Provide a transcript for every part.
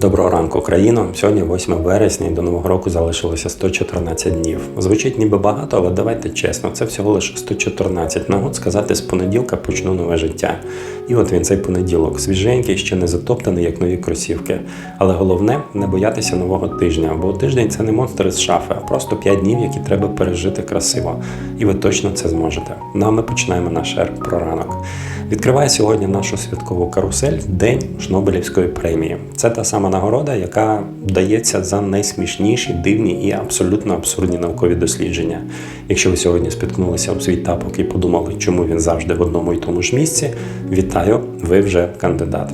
Доброго ранку, країно. Сьогодні 8 вересня і до нового року залишилося 114 днів. Звучить ніби багато, але давайте чесно, це всього лише 114 нагод сказати з понеділка почну нове життя. І от він цей понеділок, свіженький, ще не затоптаний, як нові кросівки. Але головне не боятися нового тижня, бо тиждень це не монстр із шафи, а просто 5 днів, які треба пережити красиво. І ви точно це зможете. Ну а ми починаємо наш ерк про ранок. Відкриває сьогодні нашу святкову карусель День Шнобелівської премії. Це та сама нагорода, яка дається за найсмішніші, дивні і абсолютно абсурдні наукові дослідження. Якщо ви сьогодні спіткнулися об свій тапок і подумали, чому він завжди в одному і тому ж місці, вітаю, ви вже кандидат.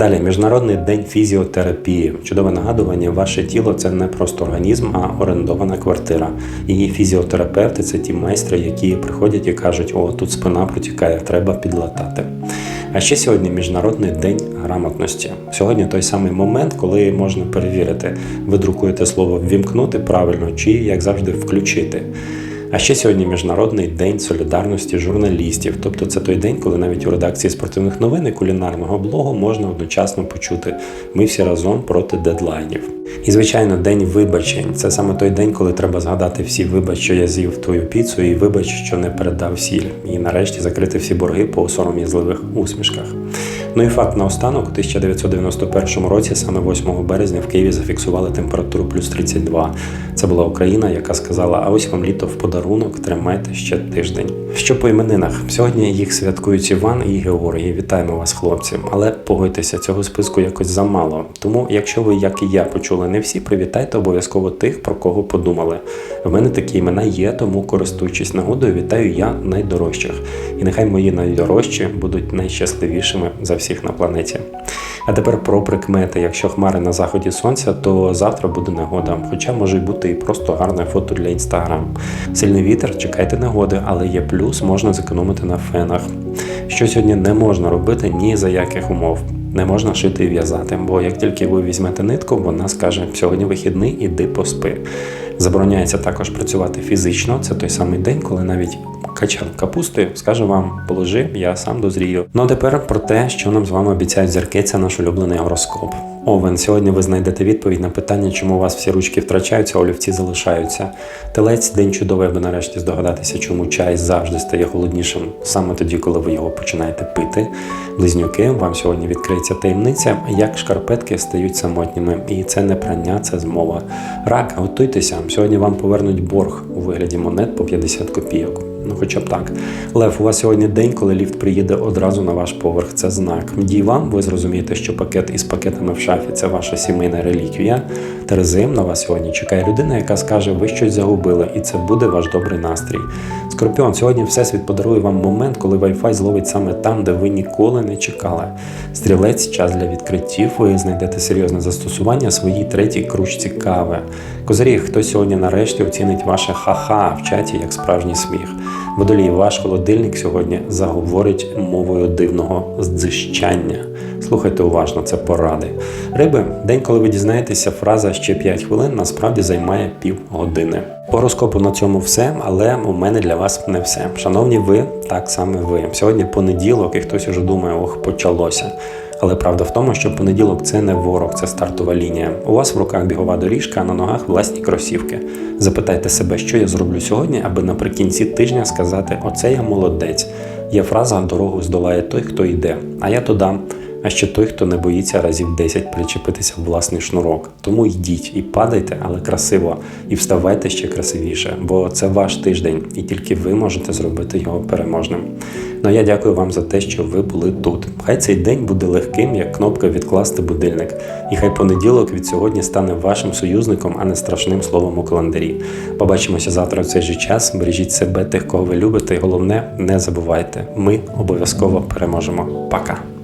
Далі, Міжнародний день фізіотерапії. Чудове нагадування, ваше тіло це не просто організм, а орендована квартира. І фізіотерапевти це ті майстри, які приходять і кажуть, о, тут спина протікає, треба підлатати. А ще сьогодні Міжнародний день грамотності. Сьогодні той самий момент, коли можна перевірити, ви друкуєте слово ввімкнути правильно чи, як завжди, включити. А ще сьогодні Міжнародний день солідарності журналістів. Тобто це той день, коли навіть у редакції спортивних новин і кулінарного блогу можна одночасно почути ми всі разом проти дедлайнів. І звичайно, день вибачень. Це саме той день, коли треба згадати всі вибач, що я з'їв твою піцу, і вибач, що не передав сіль. І нарешті закрити всі борги по сором'язливих усмішках. Ну і факт наостанок, у 1991 році, саме 8 березня, в Києві зафіксували температуру плюс 32. Це була Україна, яка сказала: а ось вам літо в подарунок, тримайте ще тиждень. Що по іменинах? Сьогодні їх святкують Іван і Георгій. Вітаємо вас, хлопці. Але погодьтеся, цього списку якось замало. Тому, якщо ви, як і я, почули не всі, привітайте обов'язково тих, про кого подумали. В мене такі імена є, тому користуючись нагодою, вітаю я найдорожчих. І нехай мої найдорожчі будуть найщасливішими за всіх на планеті. А тепер про прикмети. Якщо хмари на заході сонця, то завтра буде негода. Хоча може й бути і просто гарне фото для інстаграм. Сильний вітер, чекайте негоди, але є плюс, можна зекономити на фенах. Що сьогодні не можна робити ні за яких умов. Не можна шити і в'язати, бо як тільки ви візьмете нитку, вона скаже: сьогодні вихідний, іди поспи. Забороняється також працювати фізично. Це той самий день, коли навіть качан капусти скаже вам, положи, я сам дозрію. Ну а тепер про те, що нам з вами обіцяють це наш улюблений гороскоп. Овен, сьогодні ви знайдете відповідь на питання, чому у вас всі ручки втрачаються, а олівці залишаються. Телець день чудовий, аби нарешті здогадатися, чому чай завжди стає холоднішим саме тоді, коли ви його починаєте пити. Близнюки, вам сьогодні відкриється таємниця, як шкарпетки стають самотніми. І це не прання, це змова. Рак, готуйтеся. Сьогодні вам повернуть борг у вигляді монет по 50 копійок. Ну, хоча б так. Лев, у вас сьогодні день, коли ліфт приїде одразу на ваш поверх. Це знак. Дівам, ви зрозумієте, що пакет із пакетами в шафі це ваша сімейна реліквія. Терезим на вас сьогодні чекає людина, яка скаже, ви щось загубили, і це буде ваш добрий настрій. Скорпіон, сьогодні Всесвіт подарує вам момент, коли Wi-Fi зловить саме там, де ви ніколи не чекали. Стрілець, час для відкриттів. Ви знайдете серйозне застосування своїй третій кружці кави. Козирі, хто сьогодні нарешті оцінить ваше ха-ха в чаті як справжній сміх. Водолій, ваш холодильник сьогодні заговорить мовою дивного здзищання. Слухайте уважно, це поради. Риби, день, коли ви дізнаєтеся, фраза ще 5 хвилин насправді займає пів години. По гороскопу на цьому все, але у мене для вас не все. Шановні ви, так саме ви. Сьогодні понеділок, і хтось уже думає, ох, почалося. Але правда в тому, що понеділок це не ворог, це стартова лінія. У вас в руках бігова доріжка, а на ногах власні кросівки. Запитайте себе, що я зроблю сьогодні, аби наприкінці тижня сказати: Оце я молодець. Є фраза дорогу здолає той, хто йде. А я додам. А ще той, хто не боїться разів 10 причепитися в власний шнурок. Тому йдіть і падайте, але красиво, і вставайте ще красивіше, бо це ваш тиждень, і тільки ви можете зробити його переможним. Ну я дякую вам за те, що ви були тут. Хай цей день буде легким, як кнопка відкласти будильник. І хай понеділок від сьогодні стане вашим союзником, а не страшним словом у календарі. Побачимося завтра в цей же час. Бережіть себе, тих, кого ви любите, і головне, не забувайте, ми обов'язково переможемо. Пока!